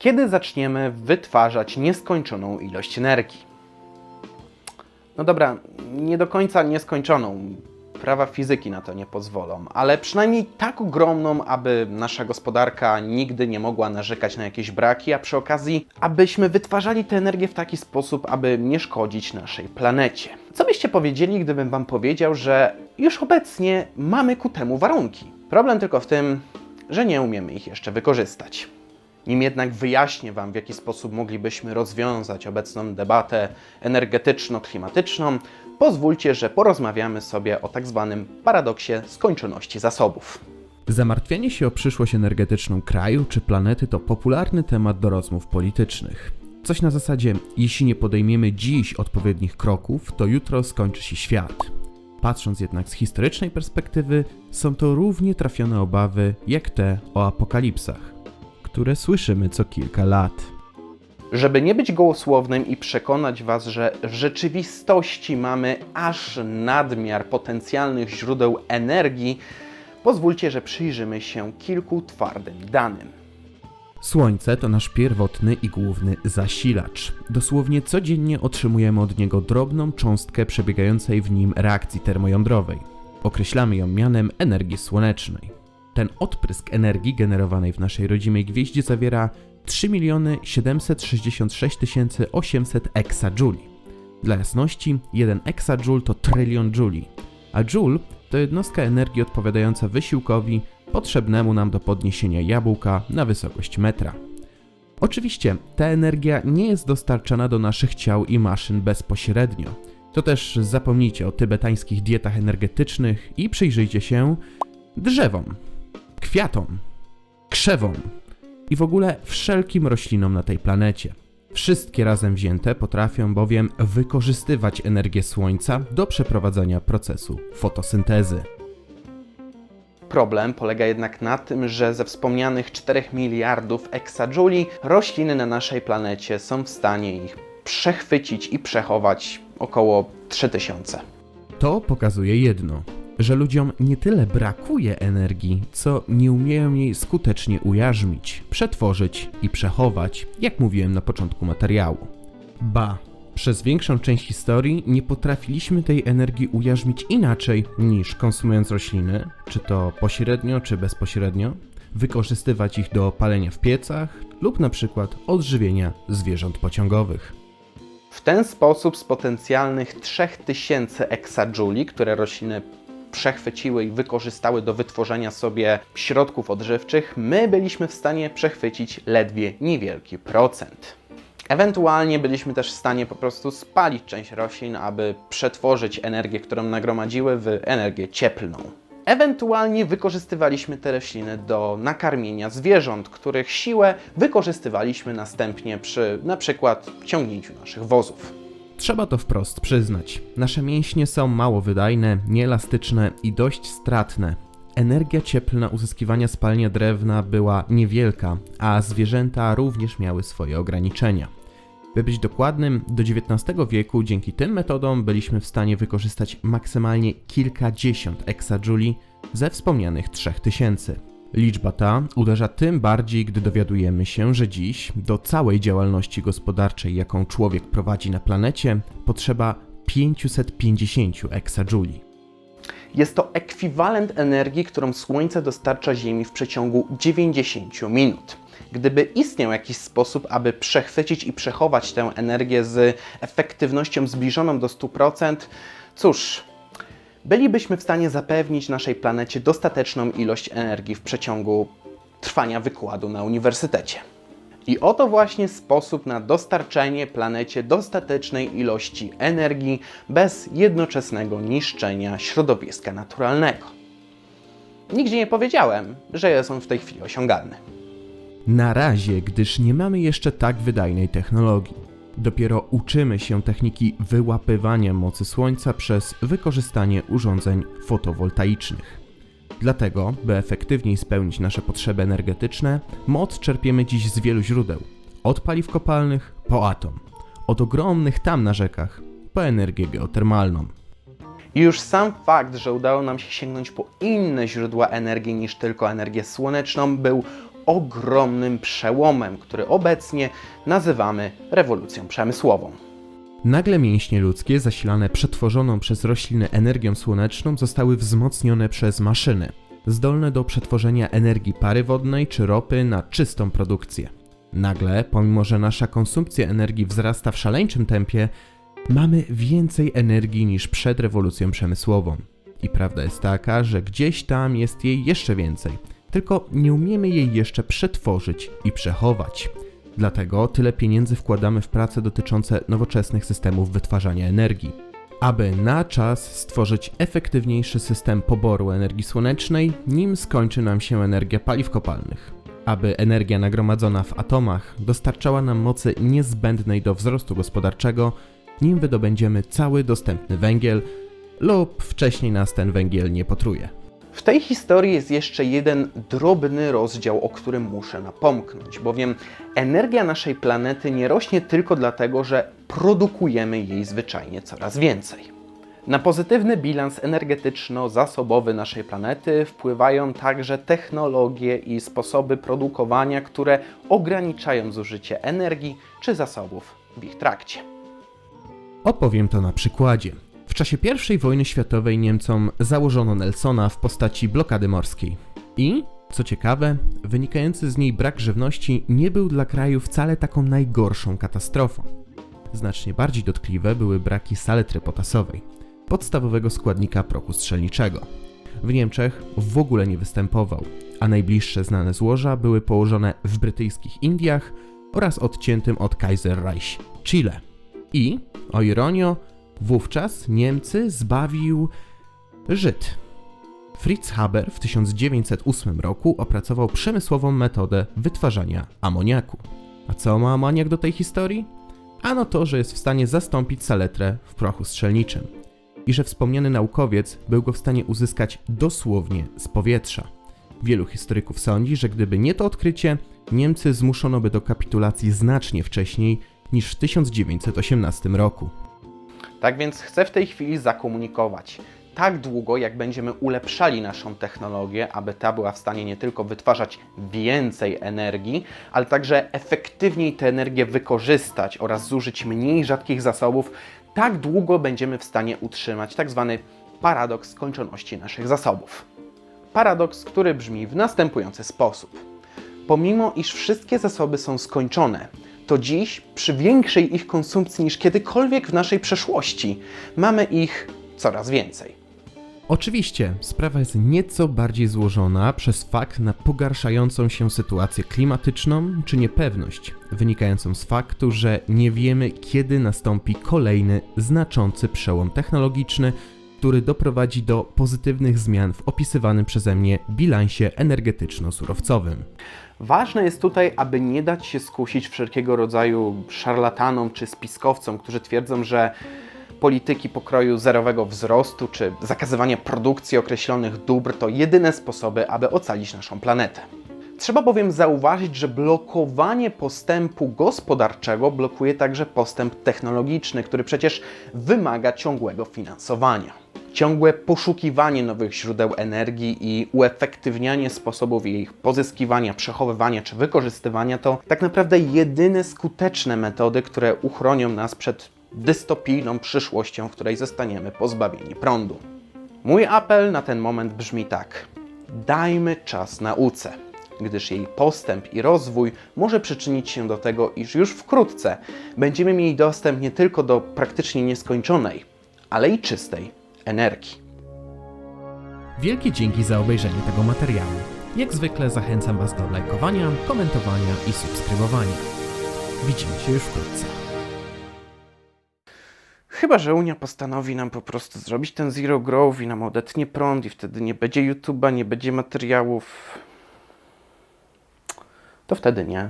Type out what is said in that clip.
Kiedy zaczniemy wytwarzać nieskończoną ilość energii? No dobra, nie do końca nieskończoną. Prawa fizyki na to nie pozwolą, ale przynajmniej tak ogromną, aby nasza gospodarka nigdy nie mogła narzekać na jakieś braki, a przy okazji, abyśmy wytwarzali tę energię w taki sposób, aby nie szkodzić naszej planecie. Co byście powiedzieli, gdybym Wam powiedział, że już obecnie mamy ku temu warunki? Problem tylko w tym, że nie umiemy ich jeszcze wykorzystać. Nim jednak wyjaśnię Wam, w jaki sposób moglibyśmy rozwiązać obecną debatę energetyczno-klimatyczną, pozwólcie, że porozmawiamy sobie o tak zwanym paradoksie skończoności zasobów. Zamartwianie się o przyszłość energetyczną kraju czy planety to popularny temat do rozmów politycznych. Coś na zasadzie, jeśli nie podejmiemy dziś odpowiednich kroków, to jutro skończy się świat. Patrząc jednak z historycznej perspektywy, są to równie trafione obawy jak te o apokalipsach, które słyszymy co kilka lat. Żeby nie być gołosłownym i przekonać Was, że w rzeczywistości mamy aż nadmiar potencjalnych źródeł energii, pozwólcie, że przyjrzymy się kilku twardym danym. Słońce to nasz pierwotny i główny zasilacz. Dosłownie codziennie otrzymujemy od niego drobną cząstkę przebiegającej w nim reakcji termojądrowej. Określamy ją mianem energii słonecznej. Ten odprysk energii generowanej w naszej rodzimej gwieździe zawiera 3 766 800 exajuli. Dla jasności, 1 exajoule to trylion jouli, a joule to jednostka energii odpowiadająca wysiłkowi potrzebnemu nam do podniesienia jabłka na wysokość metra. Oczywiście, ta energia nie jest dostarczana do naszych ciał i maszyn bezpośrednio. To też zapomnijcie o tybetańskich dietach energetycznych i przyjrzyjcie się drzewom, kwiatom, krzewom i w ogóle wszelkim roślinom na tej planecie. Wszystkie razem wzięte potrafią bowiem wykorzystywać energię słońca do przeprowadzenia procesu fotosyntezy. Problem polega jednak na tym, że ze wspomnianych 4 miliardów exajuli rośliny na naszej planecie są w stanie ich przechwycić i przechować około 3000. To pokazuje jedno, że ludziom nie tyle brakuje energii, co nie umieją jej skutecznie ujarzmić, przetworzyć i przechować, jak mówiłem na początku materiału. Ba, przez większą część historii nie potrafiliśmy tej energii ujarzmić inaczej niż konsumując rośliny, czy to pośrednio, czy bezpośrednio, wykorzystywać ich do palenia w piecach lub na przykład odżywienia zwierząt pociągowych. W ten sposób z potencjalnych 3000 exajuli, które rośliny przechwyciły i wykorzystały do wytworzenia sobie środków odżywczych, my byliśmy w stanie przechwycić ledwie niewielki procent. Ewentualnie byliśmy też w stanie po prostu spalić część roślin, aby przetworzyć energię, którą nagromadziły, w energię cieplną. Ewentualnie wykorzystywaliśmy te rośliny do nakarmienia zwierząt, których siłę wykorzystywaliśmy następnie przy na przykład ciągnięciu naszych wozów. Trzeba to wprost przyznać. Nasze mięśnie są mało wydajne, nieelastyczne i dość stratne. Energia cieplna uzyskiwania spalania drewna była niewielka, a zwierzęta również miały swoje ograniczenia. By być dokładnym, do XIX wieku dzięki tym metodom byliśmy w stanie wykorzystać maksymalnie kilkadziesiąt exajuli ze wspomnianych 3000. Liczba ta uderza tym bardziej, gdy dowiadujemy się, że dziś do całej działalności gospodarczej, jaką człowiek prowadzi na planecie, potrzeba 550 exajuli. Jest to ekwiwalent energii, którą Słońce dostarcza Ziemi w przeciągu 90 minut. Gdyby istniał jakiś sposób, aby przechwycić i przechować tę energię z efektywnością zbliżoną do 100%, cóż, bylibyśmy w stanie zapewnić naszej planecie dostateczną ilość energii w przeciągu trwania wykładu na uniwersytecie. I oto właśnie sposób na dostarczenie planecie dostatecznej ilości energii bez jednoczesnego niszczenia środowiska naturalnego. Nigdzie nie powiedziałem, że jest on w tej chwili osiągalny. Na razie, gdyż nie mamy jeszcze tak wydajnej technologii. Dopiero uczymy się techniki wyłapywania mocy słońca przez wykorzystanie urządzeń fotowoltaicznych. Dlatego, by efektywniej spełnić nasze potrzeby energetyczne, moc czerpiemy dziś z wielu źródeł. Od paliw kopalnych po atom. Od ogromnych tam na rzekach po energię geotermalną. I już sam fakt, że udało nam się sięgnąć po inne źródła energii niż tylko energię słoneczną, był ogromnym przełomem, który obecnie nazywamy rewolucją przemysłową. Nagle mięśnie ludzkie, zasilane przetworzoną przez rośliny energią słoneczną, zostały wzmocnione przez maszyny, zdolne do przetworzenia energii pary wodnej czy ropy na czystą produkcję. Nagle, pomimo że nasza konsumpcja energii wzrasta w szaleńczym tempie, mamy więcej energii niż przed rewolucją przemysłową. I prawda jest taka, że gdzieś tam jest jej jeszcze więcej, tylko nie umiemy jej jeszcze przetworzyć i przechować. Dlatego tyle pieniędzy wkładamy w prace dotyczące nowoczesnych systemów wytwarzania energii. Aby na czas stworzyć efektywniejszy system poboru energii słonecznej, nim skończy nam się energia paliw kopalnych. Aby energia nagromadzona w atomach dostarczała nam mocy niezbędnej do wzrostu gospodarczego, nim wydobędziemy cały dostępny węgiel, lub wcześniej nas ten węgiel nie potruje. W tej historii jest jeszcze jeden drobny rozdział, o którym muszę napomknąć, bowiem energia naszej planety nie rośnie tylko dlatego, że produkujemy jej zwyczajnie coraz więcej. Na pozytywny bilans energetyczno-zasobowy naszej planety wpływają także technologie i sposoby produkowania, które ograniczają zużycie energii czy zasobów w ich trakcie. Opowiem to na przykładzie. W czasie I wojny światowej Niemcom założono Nelsona w postaci blokady morskiej. I, co ciekawe, wynikający z niej brak żywności nie był dla kraju wcale taką najgorszą katastrofą. Znacznie bardziej dotkliwe były braki saletry potasowej, podstawowego składnika prochu strzelniczego. W Niemczech w ogóle nie występował, a najbliższe znane złoża były położone w brytyjskich Indiach oraz odciętym od Kaiserreich Chile. I, o ironio, wówczas Niemcy zbawił Żyd. Fritz Haber w 1908 roku opracował przemysłową metodę wytwarzania amoniaku. A co ma amoniak do tej historii? Ano to, że jest w stanie zastąpić saletrę w prochu strzelniczym i że wspomniany naukowiec był go w stanie uzyskać dosłownie z powietrza. Wielu historyków sądzi, że gdyby nie to odkrycie, Niemcy zmuszono by do kapitulacji znacznie wcześniej niż w 1918 roku. Tak więc chcę w tej chwili zakomunikować. Tak długo, jak będziemy ulepszali naszą technologię, aby ta była w stanie nie tylko wytwarzać więcej energii, ale także efektywniej tę energię wykorzystać oraz zużyć mniej rzadkich zasobów, tak długo będziemy w stanie utrzymać tak zwany paradoks skończoności naszych zasobów. Paradoks, który brzmi w następujący sposób. Pomimo iż wszystkie zasoby są skończone, to dziś przy większej ich konsumpcji niż kiedykolwiek w naszej przeszłości mamy ich coraz więcej. Oczywiście, sprawa jest nieco bardziej złożona przez fakt na pogarszającą się sytuację klimatyczną czy niepewność, wynikającą z faktu, że nie wiemy, kiedy nastąpi kolejny znaczący przełom technologiczny, który doprowadzi do pozytywnych zmian w opisywanym przeze mnie bilansie energetyczno-surowcowym. Ważne jest tutaj, aby nie dać się skusić wszelkiego rodzaju szarlatanom czy spiskowcom, którzy twierdzą, że polityki pokroju zerowego wzrostu czy zakazywanie produkcji określonych dóbr to jedyne sposoby, aby ocalić naszą planetę. Trzeba bowiem zauważyć, że blokowanie postępu gospodarczego blokuje także postęp technologiczny, który przecież wymaga ciągłego finansowania. Ciągłe poszukiwanie nowych źródeł energii i uefektywnianie sposobów ich pozyskiwania, przechowywania czy wykorzystywania to tak naprawdę jedyne skuteczne metody, które uchronią nas przed dystopijną przyszłością, w której zostaniemy pozbawieni prądu. Mój apel na ten moment brzmi tak: dajmy czas nauce, gdyż jej postęp i rozwój może przyczynić się do tego, iż już wkrótce będziemy mieli dostęp nie tylko do praktycznie nieskończonej, ale i czystej energii. Wielkie dzięki za obejrzenie tego materiału. Jak zwykle zachęcam Was do lajkowania, komentowania i subskrybowania. Widzimy się już wkrótce. Chyba, że Unia postanowi nam po prostu zrobić ten zero growth i nam odetnie prąd i wtedy nie będzie YouTube'a, nie będzie materiałów. To wtedy nie.